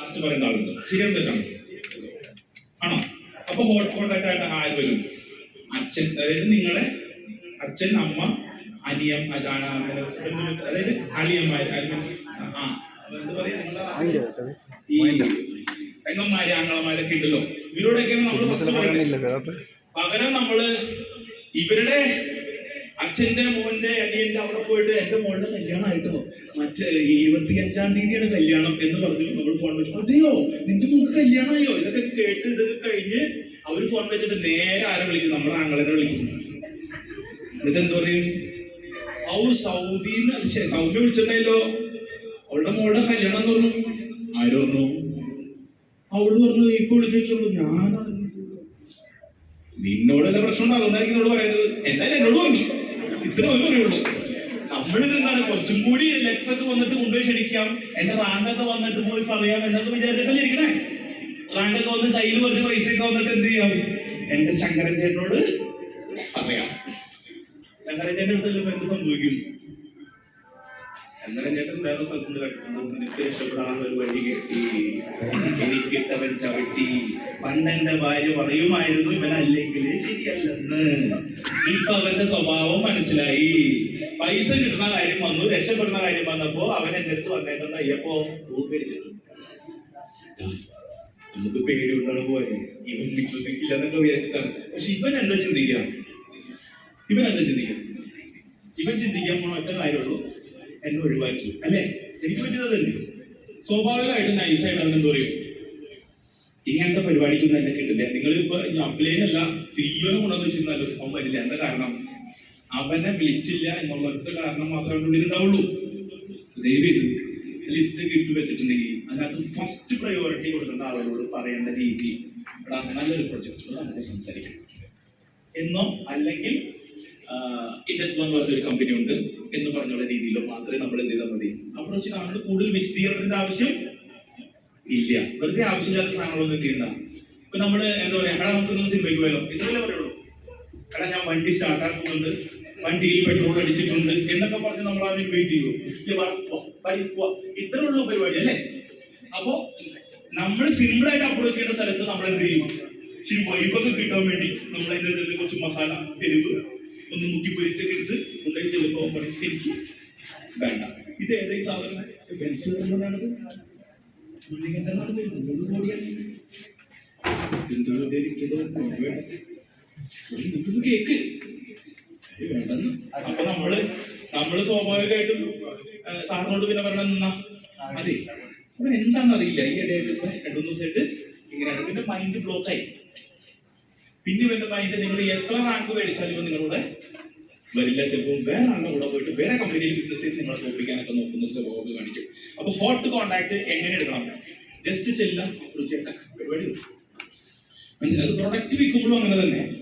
Last ഉണ്ടാവുന്നത് ആളുണ്ട് ശരിയാണ് തെറ്റാണ് ആണോ? അപ്പൊ ഹോട്ട് കോണ്ടാക്ട് ആയിട്ട് ആര് വരും? അച്ഛൻ. അതായത് നിങ്ങളെ അച്ഛൻ അമ്മ അനിയം അതായത് അളിയന്മാർ മീൻസ് ആ എന്താ പറയാ ഈ പെങ്ങന്മാര് ആങ്ങളമാരൊക്കെ ഉണ്ടല്ലോ. ഇവരോടൊക്കെയാണ് നമ്മൾ ഫസ്റ്റ് പറയുന്നത്. പകരം നമ്മൾ ഇവരുടെ അച്ഛന്റെ മോന്റെ അനിയന്റെ അവിടെ പോയിട്ട് എന്റെ മോളുടെ കല്യാണമായിട്ടോ മറ്റേ ഇരുപത്തി അഞ്ചാം തീയതിയാണ് കല്യാണം എന്ന് പറഞ്ഞു. നമ്മൾ ഫോൺ വെച്ചു. അതെയോ? നിന്റെ മോൾക്ക് കല്യാണമായോ? ഇതൊക്കെ കേട്ട് ഇതൊക്കെ കഴിഞ്ഞ് അവർ ഫോൺ വെച്ചിട്ട് നേരെ ആരെ വിളിക്കും നമ്മളെ ആങ്ങളെ വിളിക്കും എന്നിട്ട് എന്താ പറയും? ഔ സൗദി സൗമ്യ വിളിച്ചിട്ടുണ്ടല്ലോ അവളുടെ മോളുടെ കല്യാണം എന്ന് പറഞ്ഞു. ആര് പറഞ്ഞു? അവൾ പറഞ്ഞു ഇപ്പൊ വിളിച്ചു വെച്ചോളൂ. ഞാൻ നിന്നോടല്ല പ്രശ്നം അതുകൊണ്ടായിരിക്കും എന്നോട് പറയുന്നത്. എന്തായാലും എന്നോട് പറഞ്ഞു ഇത്ര ഒരു നമ്മളിൽ എന്താണ് കുറച്ചും കൂടി ലെറ്ററൊക്കെ വന്നിട്ട് കൊണ്ടുപോയി ക്ഷണിക്കാം. എന്റെ റാങ്കൊക്കെ വന്നിട്ട് പോയി പറയാം എന്നൊക്കെ വിചാരിച്ചിട്ടല്ലേ ഇരിക്കണേ? റാങ്കൊക്കെ വന്ന് കയ്യിൽ കുറച്ച് പൈസ ഒക്കെ വന്നിട്ട് എന്ത് ചെയ്യാം? എന്റെ ശങ്കരൻ ചേട്ടനോട് പറയാം. ശങ്കരൻ ചേട്ടന്റെ അടുത്ത് എന്ത് സംഭവിക്കും? ശങ്കരൻ ചേട്ടൻ വേറെ സ്ഥലത്ത് കേട്ടിട്ടുണ്ട് നിനക്ക് രക്ഷപ്പെടാനുള്ള ഒരു വഴി കെട്ടി. എനിക്കിട്ടവൻ ചവിട്ടി. പണ്ടെന്റെ ഭാര്യ പറയുമായിരുന്നു ഇവനല്ലെങ്കിൽ ശരിയല്ലെന്ന്. ഇപ്പൊ അവന്റെ സ്വഭാവം മനസ്സിലായി. പൈസ കിട്ടുന്ന കാര്യം വന്നു. രക്ഷപ്പെടുന്ന കാര്യം വന്നപ്പോ അവൻ എന്റെ അടുത്ത് വന്നേക്കുന്ന അയ്യപ്പോ പൂ നമുക്ക് പേടി ഉണ്ടാണ് പോലെ ഇവൻ വിശ്വസിക്കില്ല എന്നൊക്കെ വിചാരിച്ചിട്ടാണ്. പക്ഷെ ഇവൻ എന്താ ചിന്തിക്കാം? ഇവൻ എന്താ ചിന്തിക്കാം? ഇവൻ ചിന്തിക്കാൻ പോണ ഒറ്റ കാര്യമുള്ളൂ. എന്നെ ഒഴിവാക്കി. അല്ലേ? എനിക്ക് പറ്റിയത് തന്നെ സ്വാഭാവികമായിട്ടും നൈസായിട്ട് അവൻ എന്ത് പറയും. ഇങ്ങനത്തെ പരിപാടിക്കൊന്നും എന്നെ കിട്ടില്ല. നിങ്ങൾ ഇപ്പൊ അപ്ലൈനല്ല സിഇഒനെ കൊണ്ടുവന്ന് വെച്ചിരുന്നാലും അവൻ വരില്ല. എന്താ കാരണം? അവനെ വിളിച്ചില്ല എന്നുള്ള ഒറ്റ കാരണം മാത്രമേ അവന്റെ ഉള്ളിൽ ഉണ്ടാവുള്ളൂ. ദയവ് ചെയ്ത് ലിസ്റ്റ് കിട്ടി വെച്ചിട്ടുണ്ടെങ്കിൽ അതിനകത്ത് ഫസ്റ്റ് പ്രയോറിറ്റി കൊടുക്കുന്ന ആളുകളോട് പറയേണ്ട രീതി. അങ്ങനെ ഒരു പ്രൊജക്റ്റിൽ നമുക്ക് സംസാരിക്കാം എന്നോ അല്ലെങ്കിൽ ഇൻഡസ് വൺ പറഞ്ഞ ഒരു കമ്പനി ഉണ്ട് എന്ന് പറഞ്ഞുള്ള രീതിയിലോ മാത്രമേ നമ്മൾ എന്ത് ചെയ്താൽ മതി. അപ്രോച്ച് നമ്മൾ കൂടുതൽ വിശദീകരണത്തിന്റെ ആവശ്യം ഇല്ല. വെറുതെ ആവശ്യമില്ലാത്ത സാധനങ്ങളൊന്നും ചെയ്യണ്ട. ഇപ്പൊ നമ്മൾ എന്താ പറയാ എടാ നമുക്കൊന്ന് സിനിമയ്ക്ക് പോയാലോ? ഇത്രയല്ലേ പറയുള്ളൂ. എടാ ഞാൻ വണ്ടി സ്റ്റാർട്ട് ആക്കുന്നുണ്ട്. വണ്ടിയിൽ പെട്രോൾ അടിച്ചിട്ടുണ്ട് എന്നൊക്കെ പറഞ്ഞ് നമ്മൾ ആദ്യം വെയിറ്റ് ചെയ്യൂ. ഇത്രയുള്ള പരിപാടി അല്ലേ? അപ്പോ നമ്മൾ സിമ്പിൾ ആയിട്ട് അപ്രോച്ച് ചെയ്യേണ്ട സ്ഥലത്ത് നമ്മൾ എന്ത് ചെയ്യും? ഇച്ചിരി വൈബൊക്കെ കിട്ടാൻ വേണ്ടി നമ്മൾ അതിന്റെ കുറച്ച് മസാല എരിവ് ഒന്ന് മുക്കി പൊരിച്ചൊക്കെ എടുത്ത് കൊണ്ടുപോയി ചെല്ലുമ്പോൾ എനിക്ക് വേണ്ട. ഇത് ഏതായി സാധനം? ബെൻസ് എന്നാണത് മണ്ണികന്റെ മൂന്ന് കോടിയാണ്. എന്തോ എനിക്കത് വേണ്ട. കേക്ക്. വേണ്ടെന്ന്. അപ്പൊ നമ്മൾ നമ്മൾ സ്വാഭാവികമായിട്ടും സാറിനോട് പിന്നെ പറഞ്ഞ അതെ. അവൻ എന്താണെന്ന് അറിയില്ല ഈ ഇടയായിട്ട് രണ്ടു ദിവസമായിട്ട് ഇങ്ങനെയാണ്. പിന്നെ മൈൻഡ് ബ്ലോക്ക് ആയി. പിന്നെ മൈൻഡ് നിങ്ങൾ എത്ര റാങ്ക് മേടിച്ചാലും നിങ്ങളുടെ വരില്ല. ചിലപ്പോൾ വേറെ ആളുടെ കൂടെ പോയിട്ട് വേറെ കമ്പനിയിൽ ബിസിനസ് ചെയ്ത് നിങ്ങളെ തോൽപ്പിക്കാനൊക്കെ നോക്കുന്ന സ്വഭാവം കാണിക്കും. അപ്പൊ ഹോട്ട് കോണ്ടാക്ട് എങ്ങനെ എടുക്കണം? ജസ്റ്റ് ചെല്ലാം പരിപാടി. മനസ്സിലായി? പ്രൊഡക്റ്റ് വിൽക്കുമ്പോഴും അങ്ങനെ തന്നെ.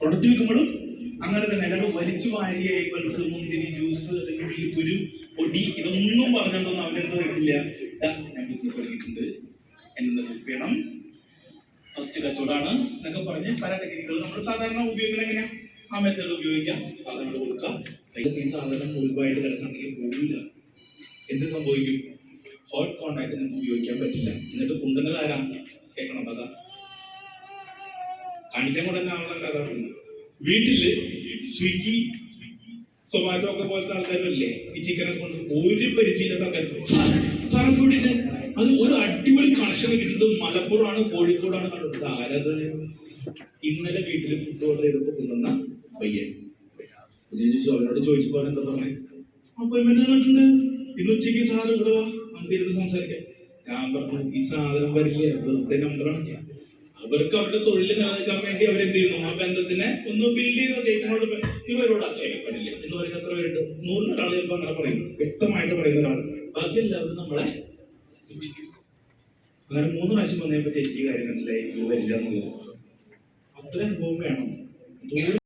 പ്രൊഡക്റ്റ് വിൽക്കുമ്പോഴും അങ്ങനെ തന്നെ. അല്ലാണ്ട് വലിച്ചു വാരിയ ഏപ്പിൾസ് മുന്തിരി ജ്യൂസ് അല്ലെങ്കിൽ കുരു പൊടി ഇതൊന്നും പറഞ്ഞിട്ടൊന്നും അവന്റെ അടുത്ത് വരത്തില്ല. "ദാ, ഞാൻ ബിസിനസ് തുടങ്ങിയിട്ടുണ്ട്. എന്നെ ഹെൽപ്പ് ചെയ്യണം ഫസ്റ്റ് കച്ചവടമാണ് എന്നൊക്കെ പറഞ്ഞ് പല ടെക്നിക്കുകൾ നമ്മൾ സാധാരണ ഉപയോഗിക്കുന്ന എങ്ങനെ ആ മെത്തേഡ് ഉപയോഗിക്കാം. സാധനങ്ങൾ കൊടുക്കാം. ഈ സാധനം മുഴുവായിട്ട് കിടക്കണമെങ്കിൽ പോവില്ല. എന്ത് സംഭവിക്കും? ഹോട്ട് കോണ്ടാക്ട് നിങ്ങൾക്ക് ഉപയോഗിക്കാൻ പറ്റില്ല. എന്നിട്ട് കൊണ്ടുവന്നത് ആരാ? കേൾക്കണം കഥ. കാണിക്കാൻ കൊണ്ടുവന്ന ആളുടെ കഥ. വീട്ടിൽ സ്വിഗ്ഗി സൊമാറ്റോ ഒക്കെ പോലത്തെ ആൾക്കാരില്ലേ ഈ ചിക്കനൊക്കെ കൊണ്ട് ഒരു പരിചയമില്ലാത്ത ആൾക്കാർ സാർ കൂടിയിട്ട് അത് ഒരു അടിപൊളി കണക്ഷൻ കിട്ടുന്നത് മലപ്പുറമാണ് കോഴിക്കോടാണ്. കണ്ടത് ആരത്? ഇന്നലെ വീട്ടിൽ ഫുഡ് ഓർഡർ ചെയ്തപ്പോ കൊണ്ടുവന്ന പയ്യൻ. ചോദിച്ചു അവനോട് ചോദിച്ചപ്പോ എന്താ പറഞ്ഞേ? അപ്പോയിന്റ്മെന്റ് തന്നിട്ടുണ്ട് ഇന്ന് ഉച്ചയ്ക്ക് സാധനം ഇവിടെ വാ നമുക്ക് ഇരുന്ന് സംസാരിക്കാം. ഞാൻ പറഞ്ഞു ഈ സാധനം വരില്ല? വെറുതെ നമ്പറാണ് അവർക്ക് അവരുടെ തൊഴിൽ നിലനിൽക്കാൻ വേണ്ടി അവരെന്ത് ചെയ്യുന്നു? ആ ബന്ധത്തിനെ ഒന്ന് ബിൽഡ് ചെയ്ത ചേച്ചിനോട് ഇവരോട് പറ്റില്ല. എന്ന് പറയുന്ന എത്ര പേരുണ്ട്? നൂറിനൊരാൾ ചിലപ്പോൾ അങ്ങനെ പറയുന്നു വ്യക്തമായിട്ട് പറയുന്ന ഒരാൾ ബാക്കി എല്ലാവരും നമ്മളെ. അങ്ങനെ മൂന്ന് പ്രാവശ്യം വന്നപ്പോ ചേച്ചിക്ക് കാര്യം മനസ്സിലായി. ഇത് വരില്ല എന്നുള്ളത് അത്രയും അനുഭവം വേണം.